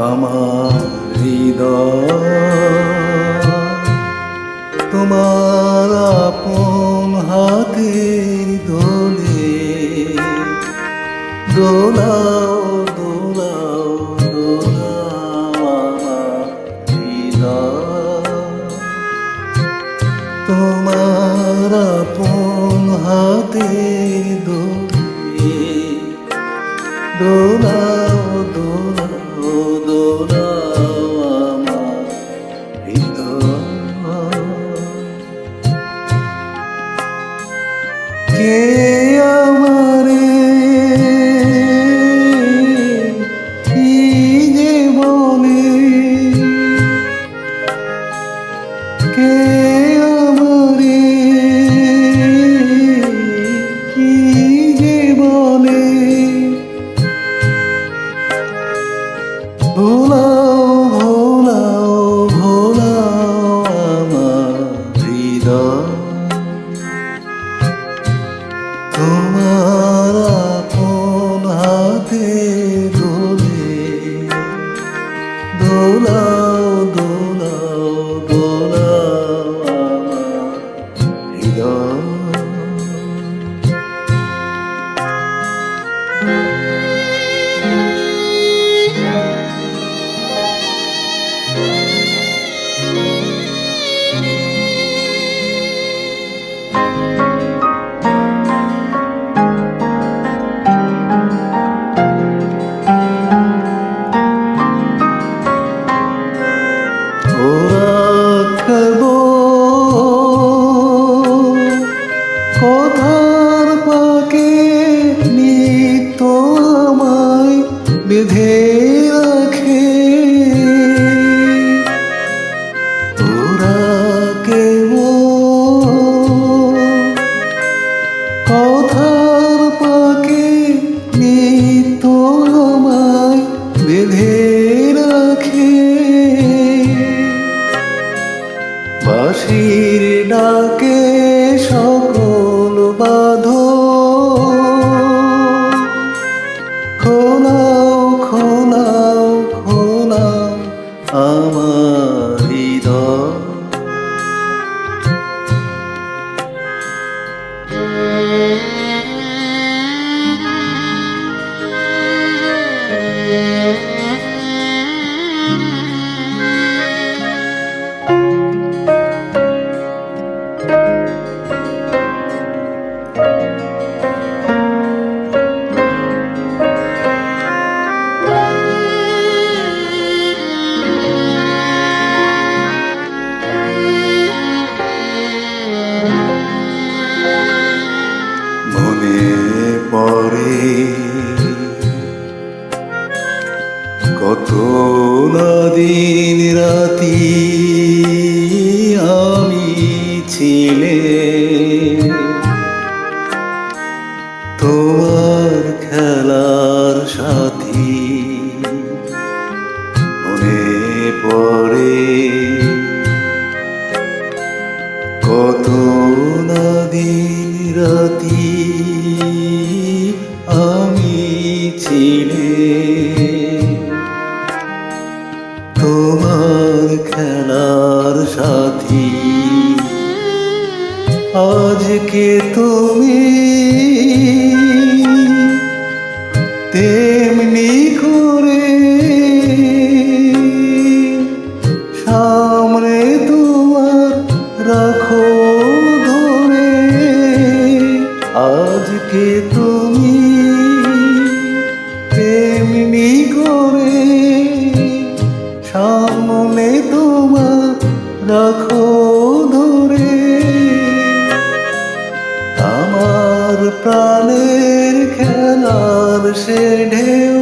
আমার হৃদয় তোমার আপন হাতের দোলে দোলাও দোলাও তোমার আপন হাতের বেঁধে রাখে। তোরা কথার পাকে নিত আমায় বেঁধে খেলার সাথী। আজকে তুমি তেমনি করে সামনে তোমার রাখো ধরে। আজকে তুমি রাখো ধরে। আমার প্রাণের খেলার সে ঢেউ